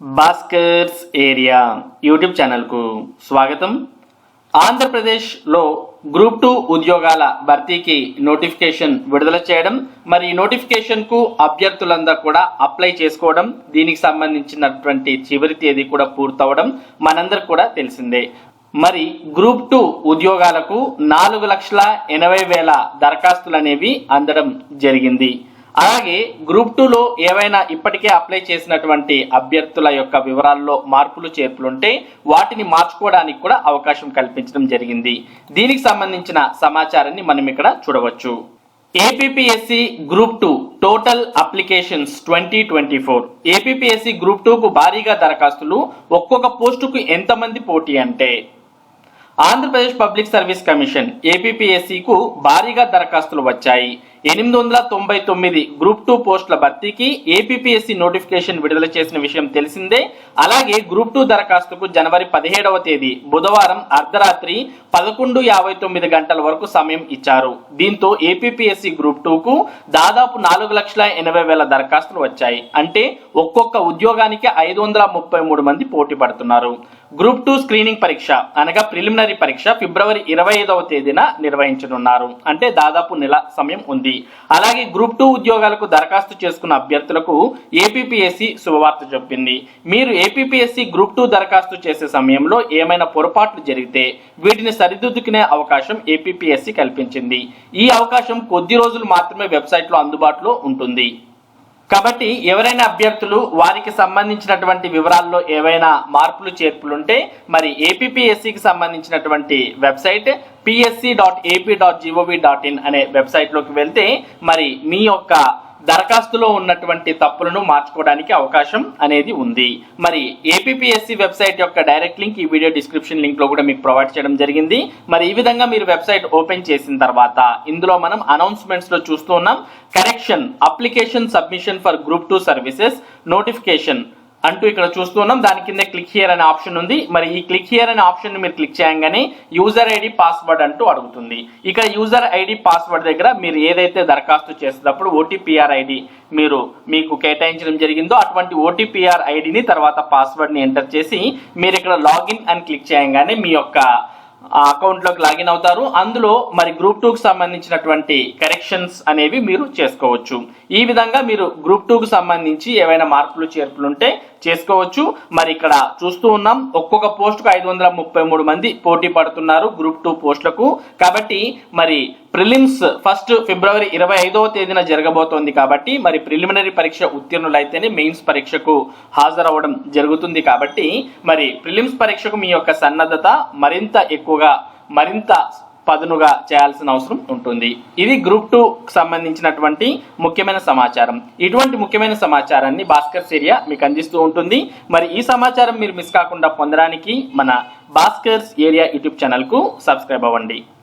Bhaskar's area YouTube ఛానల్కు స్వాగతం. ఆంధ్రప్రదేశ్లో గ్రూప్ టూ ఉద్యోగాల భర్తీకి నోటిఫికేషన్ విడుదల చేయడం మరి ఈ నోటిఫికేషన్కు అభ్యర్థులందరూ కూడా అప్లై చేసుకోవడం దీనికి సంబంధించినటువంటి చివరి తేదీ కూడా పూర్తవడం మనందరికి కూడా తెలిసిందే. మరి గ్రూప్ టూ ఉద్యోగాలకు నాలుగు లక్షల ఎనభై వేల దరఖాస్తులు అనేవి అందడం జరిగింది. అలాగే గ్రూప్ టూలో ఏవైనా ఇప్పటికే అప్లై చేసినటువంటి అభ్యర్థుల యొక్క వివరాల్లో మార్పులు చేర్పులుంటే వాటిని మార్చుకోవడానికి కూడా అవకాశం కల్పించడం జరిగింది. దీనికి సంబంధించిన సమాచారాన్ని మనం ఇక్కడ చూడవచ్చు. APSC group two total applications twenty twenty four APSC group టూకు భారీగా దరఖాస్తులు ఒక్కొక్క పోస్టుకు ఎంతమంది పోటీ అంటే? ఆంధ్రప్రదేశ్ పబ్లిక్ సర్వీస్ కమిషన్ ఏపీఎస్సికు భారీగా దరఖాస్తులు వచ్చాయి. ఎనిమిది వందల తొంభై తొమ్మిది గ్రూప్ టూ పోస్టుల భర్తీకి ఏపీఎస్సి నోటిఫికేషన్ విడుదల చేసిన విషయం తెలిసిందే. అలాగే గ్రూప్ టూ దరఖాస్తుకు జనవరి పదిహేడవ తేదీ బుధవారం అర్ధరాత్రి పదకొండు యాభై తొమ్మిది గంటల వరకు సమయం ఇచ్చారు. దీంతో ఏపీఎస్సి గ్రూప్ టూకు దాదాపు నాలుగు లక్షల ఎనభై వేల దరఖాస్తులు వచ్చాయి. అంటే ఒక్కొక్క ఉద్యోగానికి ఐదు వందల ముప్పై మూడు మంది పోటీ పడుతున్నారు. గ్రూప్ టూ స్క్రీనింగ్ పరీక్ష అనగా ప్రిలిమినరీ పరీక్ష ఫిబ్రవరి ఇరవై ఐదవ తేదీన నిర్వహించనున్నారు. అంటే దాదాపు నెల సమయం ఉంది. అలాగే గ్రూప్ టూ ఉద్యోగాలకు దరఖాస్తు చేసుకున్న అభ్యర్థులకు ఏపీపీఎస్సీ శుభవార్త చెప్పింది. మీరు ఏపీపీఎస్సీ గ్రూప్ టూ దరఖాస్తు చేసే సమయంలో ఏమైనా పొరపాట్లు జరిగితే వీటిని సరిదిద్దుకునే అవకాశం ఏపీపీఎస్సీ కల్పించింది. ఈ అవకాశం కొద్ది రోజులు మాత్రమే వెబ్సైట్లో అందుబాటులో ఉంటుంది. కాబట్టి ఎవరైనా అభ్యర్థులు వారికి సంబంధించినటువంటి వివరాల్లో ఏవైనా మార్పులు చేర్పులుంటే మరి ఏపీపీఎస్సికి సంబంధించినటువంటి website PSC dot AP dot G O V dot in అనే వెబ్సైట్లోకి వెళ్తే మరి మీ యొక్క దరఖాస్తులో ఉన్నటువంటి తప్పులను మార్చుకోవడానికి అవకాశం అనేది ఉంది. మరి ఏపీఎస్సి వెబ్సైట్ యొక్క డైరెక్ట్ లింక్ ఈ వీడియో డిస్క్రిప్షన్ లింక్లో కూడా మీకు ప్రొవైడ్ చేయడం జరిగింది. మరి ఈ విధంగా మీరు వెబ్సైట్ ఓపెన్ చేసిన తర్వాత ఇందులో మనం అనౌన్స్మెంట్స్లో చూస్తూ ఉన్నాం. Correction application submission for group two services notification అంటూ ఇక్కడ చూస్తున్నాం దాని కింద క్లిక్ హియర్ అనే ఆప్షన్ ఉంది. మరి ఈ క్లిక్ హియర్ అనే ఆప్షన్ మీరు క్లిక్ చేయగానే యూజర్ ఐడి పాస్వర్డ్ అంటూ అడుగుతుంది. ఇక్కడ యూజర్ ఐడి పాస్వర్డ్ దగ్గర మీరు ఏదైతే దరఖాస్తు చేసేటప్పుడు ఓటీపీఆర్ ఐడి మీరు మీకు కేటాయించడం జరిగిందో అటువంటి ఓటీపీఆర్ ఐడిని తర్వాత పాస్వర్డ్ని ఎంటర్ చేసి మీరు ఇక్కడ లాగిన్ అని క్లిక్ చేయగానే మీ యొక్క అకౌంట్లోకి లాగిన్ అవుతారు. అందులో మరి గ్రూప్ టూకి సంబంధించినటువంటి కరెక్షన్స్ అనేవి మీరు చేసుకోవచ్చు. ఈ విధంగా మీరు గ్రూప్ టూకి సంబంధించి ఏవైనా మార్పులు చేర్పులు ఉంటే చేసుకోవచ్చు. మరి ఇక్కడ చూస్తూ ఉన్నాం ఒక్కొక్క పోస్టుకు ఐదు వందల ముప్పై మూడు మంది పోటీ పడుతున్నారు గ్రూప్ టూ పోస్టులకు. కాబట్టి మరి ప్రిలిమ్స్ ఫస్ట్ ఫిబ్రవరి ఇరవై ఐదవ తేదీన జరగబోతోంది కాబట్టి మరి ప్రిలిమినరీ పరీక్ష ఉత్తీర్ణులైతేనే మెయిన్స్ పరీక్షకు హాజరవ్వడం జరుగుతుంది కాబట్టి మరి ప్రిలిమ్స్ పరీక్షకు మీ యొక్క సన్నద్ధత మరింత ఎక్కువగా మరింత పదునుగా చేయాల్సిన అవసరం ఉంటుంది. ఇది గ్రూప్ టూ సంబంధించినటువంటి ముఖ్యమైన సమాచారం. ఇటువంటి ముఖ్యమైన సమాచారాన్ని భాస్కర్ ఏరియా మీకు అందిస్తూ ఉంటుంది. మరి ఈ సమాచారం మీరు మిస్ కాకుండా పొందడానికి మన భాస్కర్స్ ఏరియా యూట్యూబ్ ఛానల్కు సబ్స్క్రైబ్ అవ్వండి.